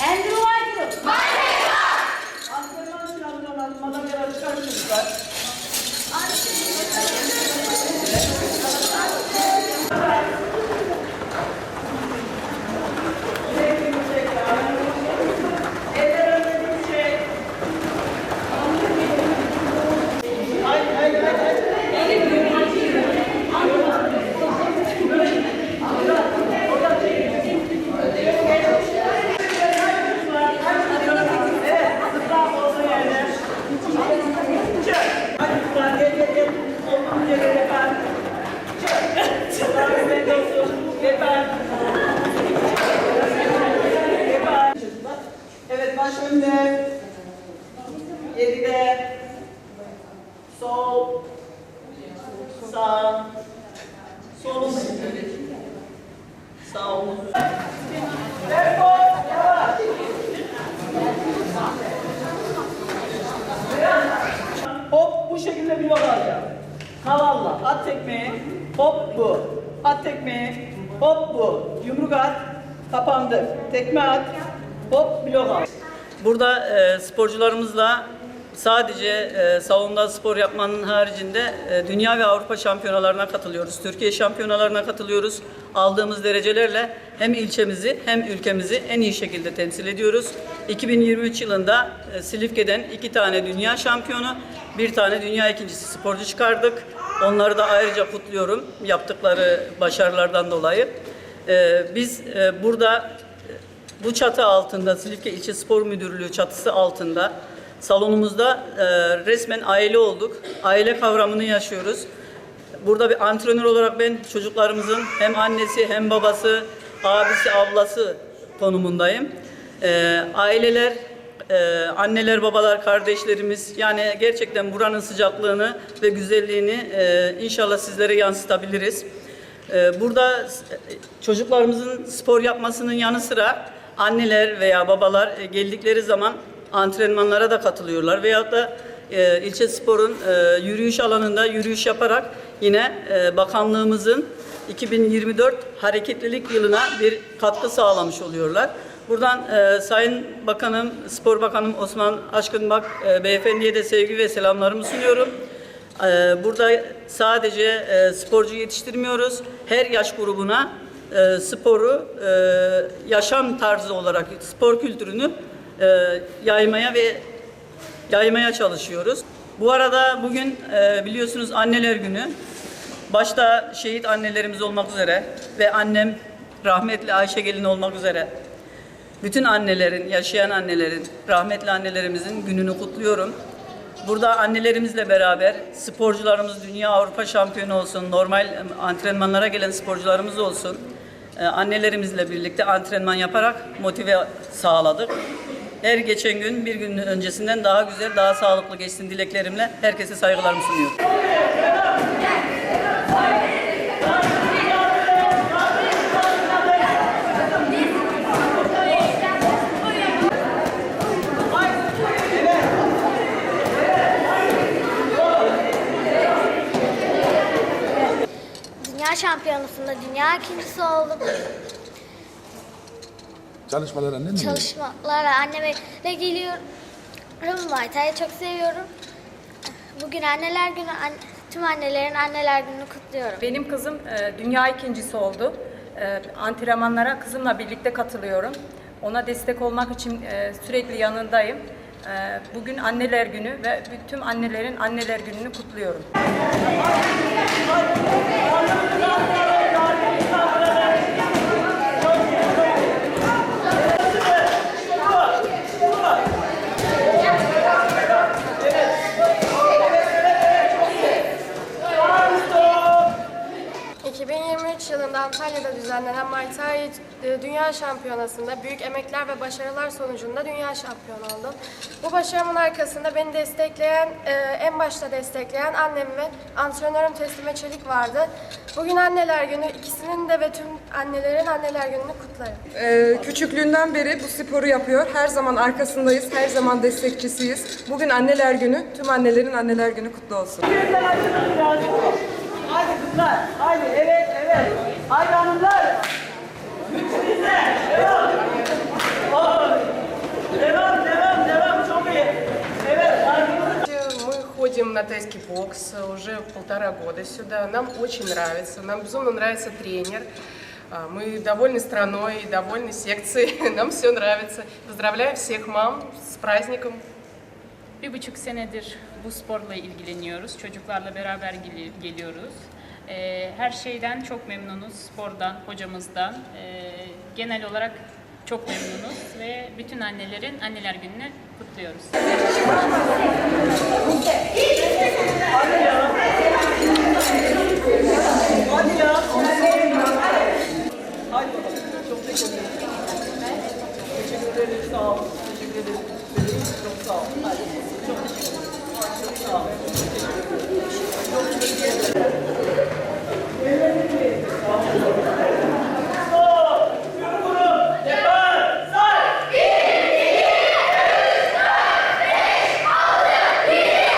Andrew Aykut. Antrenman silahından alınmadan biraz çıkar Sol. Sağ. Sol. Sağ omuz. Hop bu şekilde bir yol alacağım. Havalla at tekmeyi. Hop bu. At tekmeyi. Hop bu. Yumruk at. Kapandı. Tekme at. Hop blok al. Burada e, sporcularımızla sadece e, salonda spor yapmanın haricinde e, dünya ve Avrupa şampiyonalarına katılıyoruz. Türkiye şampiyonalarına katılıyoruz. Aldığımız derecelerle hem ilçemizi hem ülkemizi en iyi şekilde temsil ediyoruz. 2023 yılında e, Silifke'den iki tane dünya şampiyonu, bir tane dünya ikincisi sporcu çıkardık. Onları da ayrıca kutluyorum yaptıkları başarılardan dolayı. E, Biz e, burada bu çatı altında, Silifke İlçe Spor Müdürlüğü çatısı altında salonumuzda e, resmen aile olduk. Aile kavramını yaşıyoruz. Burada bir antrenör olarak ben çocuklarımızın hem annesi hem babası, abisi, ablası konumundayım. E, aileler, e, anneler, babalar, kardeşlerimiz yani gerçekten buranın sıcaklığını ve güzelliğini e, inşallah sizlere yansıtabiliriz. Ee, Burada çocuklarımızın spor yapmasının yanı sıra anneler veya babalar e, geldikleri zaman antrenmanlara da katılıyorlar. Veyahut da e, ilçe sporun e, yürüyüş alanında yürüyüş yaparak yine e, bakanlığımızın 2024 hareketlilik yılına bir katkı sağlamış oluyorlar. Buradan e, Sayın Bakanım, Spor Bakanım Osman Aşkınbak e, Beyefendi'ye de sevgi ve selamlarımı sunuyorum. Ee, Burada sadece e, sporcu yetiştirmiyoruz. Her yaş grubuna e, sporu e, yaşam tarzı olarak spor kültürünü e, yaymaya ve yaymaya çalışıyoruz. Bu arada bugün e, biliyorsunuz Anneler Günü. Başta şehit annelerimiz olmak üzere ve annem rahmetli Ayşe Gelin olmak üzere bütün annelerin, yaşayan annelerin, rahmetli annelerimizin gününü kutluyorum. Burada annelerimizle beraber sporcularımız dünya Avrupa şampiyonu olsun, normal e, antrenmanlara gelen sporcularımız olsun. e, Annelerimizle birlikte antrenman yaparak motive sağladık. Her geçen gün bir gün öncesinden daha güzel, daha sağlıklı geçsin dileklerimle herkese saygılarımı sunuyorum. Dünya şampiyonasında dünya ikincisi oldum. Çalışmalar annen mi? Çalışmalara anneme de geliyorum. Muay Thai'yi çok seviyorum. Bugün anneler günü, an- tüm annelerin anneler gününü kutluyorum. Benim kızım e, dünya ikincisi oldu. E, antrenmanlara kızımla birlikte katılıyorum. Ona destek olmak için e, sürekli yanındayım. E, bugün anneler günü ve tüm annelerin anneler gününü kutluyorum. 2023 yılında Antalya'da düzenlenen Muay Thai e, Dünya Şampiyonası'nda büyük emekler ve başarılar sonucunda dünya şampiyonu oldum. Bu başarımın arkasında beni destekleyen, e, en başta destekleyen annem ve antrenörüm Teslime Çelik vardı. Bugün Anneler Günü, ikisinin de ve tüm annelerin Anneler Günü'nü kutlarım. Ee, küçüklüğünden beri bu sporu yapıyor. Her zaman arkasındayız, her zaman destekçisiyiz. Bugün Anneler Günü, tüm annelerin Anneler Günü kutlu olsun. Ходим на тайский бокс уже полтора года сюда. Нам очень нравится, нам безумно нравится тренер. А, Мы довольны страной, довольны секцией, нам все нравится. Поздравляю всех мам с праздником. Bir buçuk senedir bu sporla ilgileniyoruz. Çocuklarla beraber geli- geliyoruz. Ee, her şeyden çok memnunuz. Spordan, hocamızdan. Ee, genel olarak çok memnunuz ve bütün annelerin anneler gününü kutluyoruz. Hadi ya. Hadi